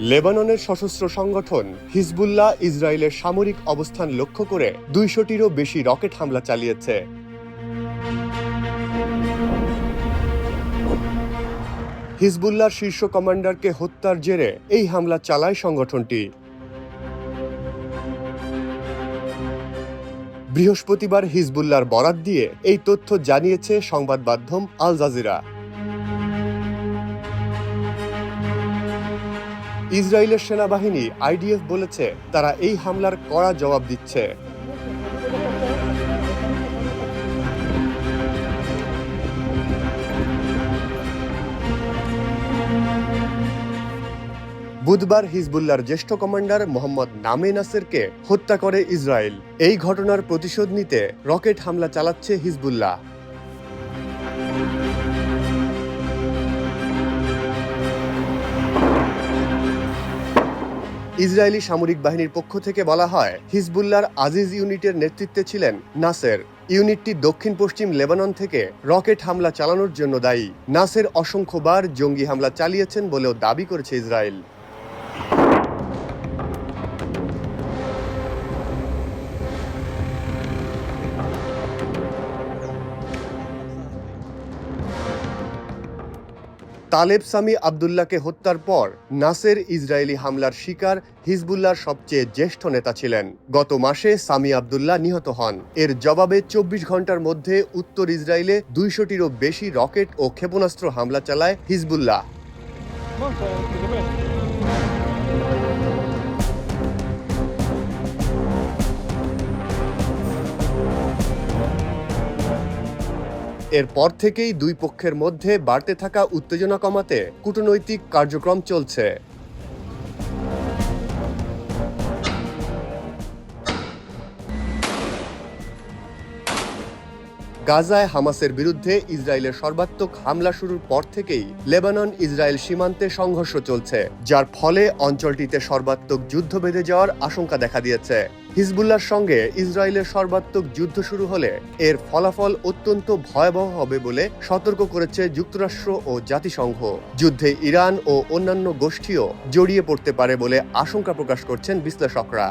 লেবাননের সশস্ত্র সংগঠন হিজবুল্লাহ ইসরায়েলের সামরিক অবস্থান লক্ষ্য করে দুইশোটিরও বেশি রকেট হামলা চালিয়েছে। হিজবুল্লাহর শীর্ষ কমান্ডারকে হত্যার জেরে এই হামলা চালায় সংগঠনটি। বৃহস্পতিবার হিজবুল্লাহর বরাত দিয়ে এই তথ্য জানিয়েছে সংবাদ মাধ্যম আল জাজিরা। ইসরায়েলের সেনাবাহিনী আইডিএফ বলেছে তারা এই হামলার কড়া জবাব দিচ্ছে। বুধবার হিজবুল্লার জ্যেষ্ঠ কমান্ডার মোহাম্মদ নামে নাসেরকে হত্যা করে ইসরায়েল। এই ঘটনার প্রতিশোধ নিতে রকেট হামলা চালাচ্ছে হিজবুল্লাহ। ইসরায়েলি সামরিক বাহিনীর পক্ষ থেকে বলা হয় হিজবুল্লার আজিজ ইউনিটের নেতৃত্বে ছিলেন নাসের। ইউনিটটি দক্ষিণ পশ্চিম লেবানন থেকে রকেট হামলা চালানোর জন্য দায়ী। নাসের অসংখ্যবার জঙ্গি হামলা চালিয়েছেন বলেও দাবি করেছে ইসরায়েল। তালেব সামি আবদুল্লাহকে হত্যার পর নাসের ইসরায়েলি হামলার শিকার হিজবুল্লাহর সবচেয়ে জ্যেষ্ঠ নেতা ছিলেন। গত মাসে সামি আবদুল্লাহ নিহত হন। এর জবাবে চব্বিশ ঘণ্টার মধ্যে উত্তর ইসরায়েলে দুইশোটিরও বেশি রকেট ও ক্ষেপণাস্ত্র হামলা চালায় হিজবুল্লাহ। এরপর থেকেই দুই পক্ষের মধ্যে বাড়তে থাকা উত্তেজনা কমাতে কূটনৈতিক কার্যক্রম চলছে। গাজায় হামাসের বিরুদ্ধে ইসরায়েলের সর্বাত্মক হামলা শুরুর পর থেকেই লেবানন ইসরায়েল সীমান্তে সংঘর্ষ চলছে, যার ফলে অঞ্চলটিতে সর্বাত্মক যুদ্ধ বেঁধে যাওয়ার আশঙ্কা দেখা দিয়েছে। হিজবুল্লাহর সঙ্গে ইসরায়েলের সর্বাত্মক যুদ্ধ শুরু হলে এর ফলাফল অত্যন্ত ভয়াবহ হবে বলে সতর্ক করেছে যুক্তরাষ্ট্র ও জাতিসংঘ। যুদ্ধে ইরান ও অন্যান্য গোষ্ঠীও জড়িয়ে পড়তে পারে বলে আশঙ্কা প্রকাশ করছেন বিশ্লেষকরা।